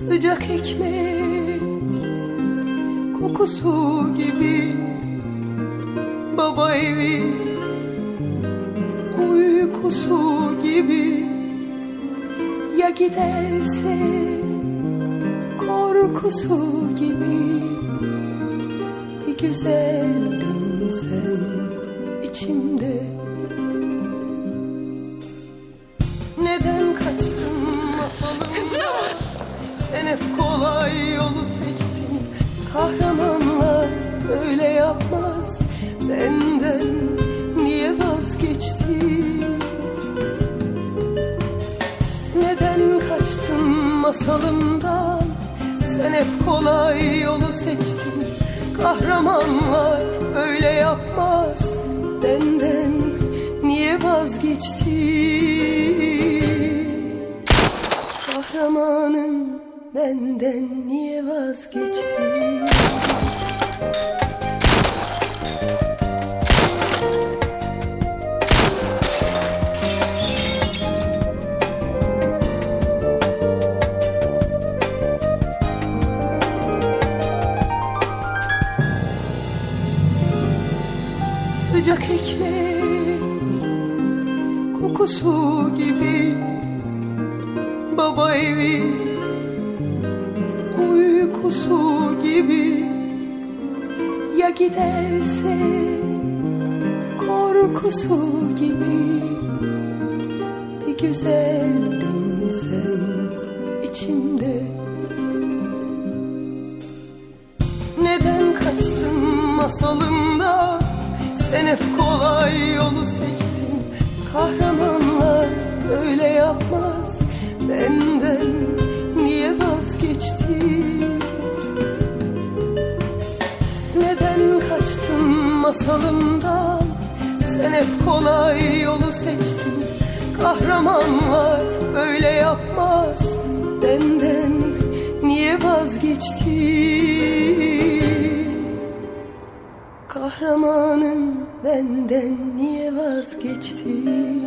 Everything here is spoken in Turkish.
Sıcak ekmek kokusu gibi. Baba evi uykusu gibi. Ya giderse korkusu gibi. Bir güzeldin sen içimde Sen hep kolay yolu seçtin. Kahramanlar böyle yapmaz. Benden niye vazgeçtin? Neden kaçtın masalımdan? Sen hep kolay yolu seçtin. Kahramanlar öyle yapmaz. Benden niye vazgeçtin benden niye vazgeçtin? Sıcak ekmek kokusu gibi Baba evi uykusu gibi. Ya giderse korkusu gibi. Bir güzeldin sen içimde. Neden kaçtın masalımda? Sen hep kolay yolu seçtin. Kahramanlar öyle yapmaz. Benden masalımdan. Sen hep kolay yolu seçtin. Kahramanlar öyle yapmaz. Benden niye vazgeçtin Kahramanım benden niye vazgeçtin